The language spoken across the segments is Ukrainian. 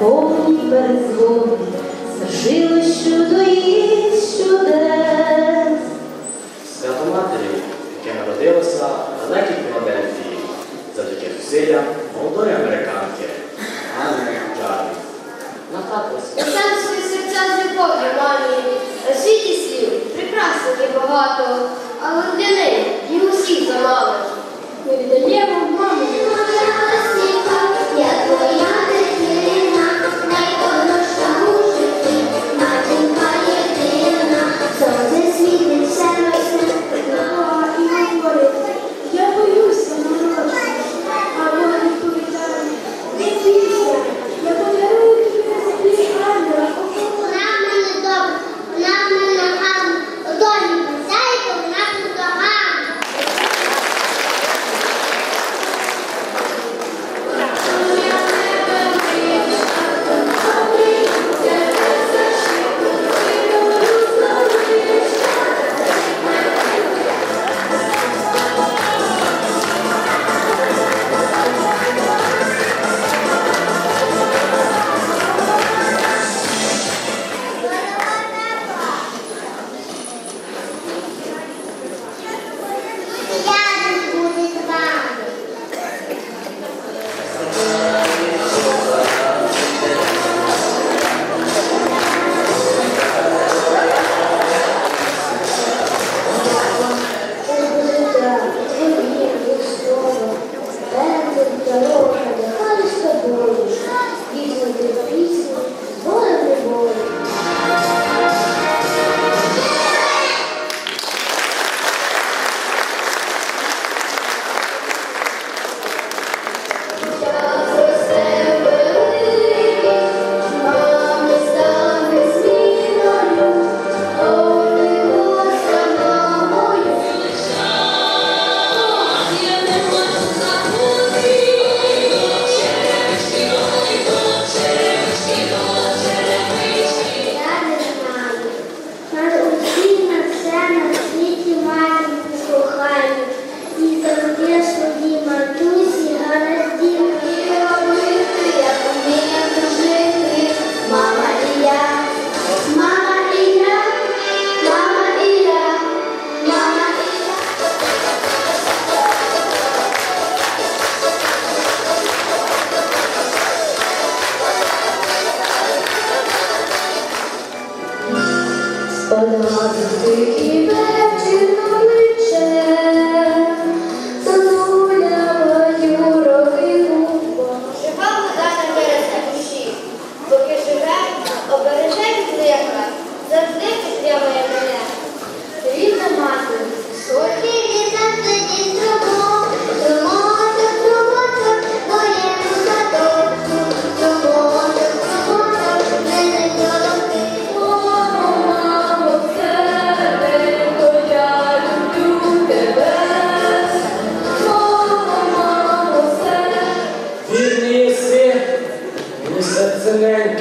повні перезвон, Свершило чудо їх чудес. Свято Матері, яке народилося в далекій завдяки зусиллям. Подавать руки вверх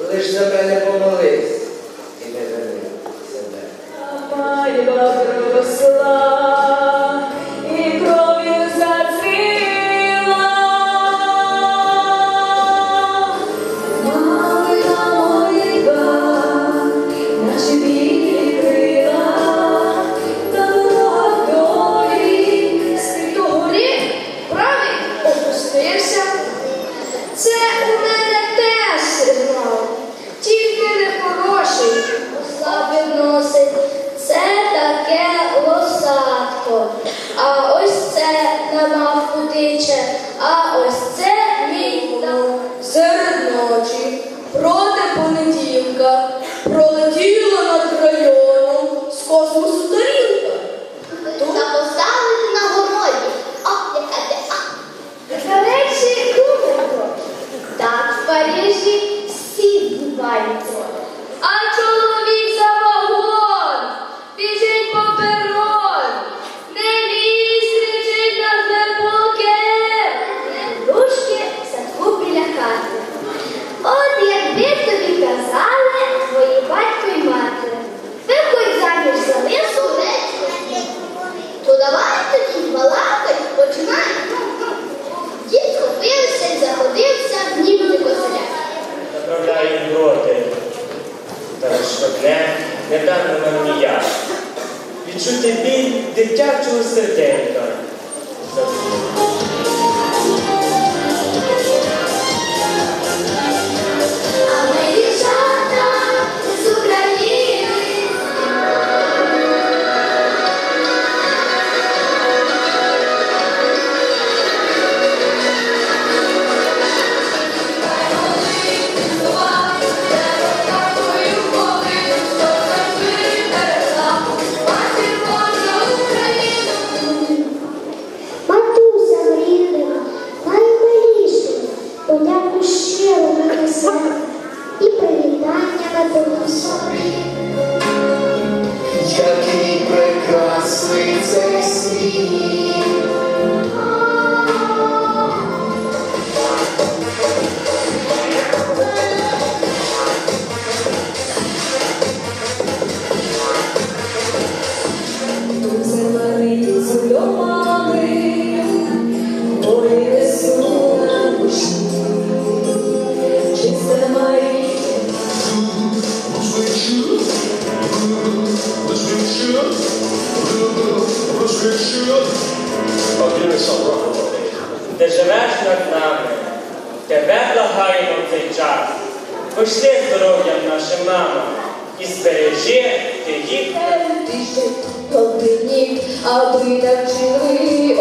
лиш за мене помолись і не вини себе. Май, бабро, слава. на мавку тиче, а ось це мій внук серед ночі. Не дармо нам ніяк. Відчути біль дитячого серденька. Де живеш над нами, тебе благаємо в цей час. Пошли здоров'ям нашим мамам і збережи ти їх Ти ще аби навчили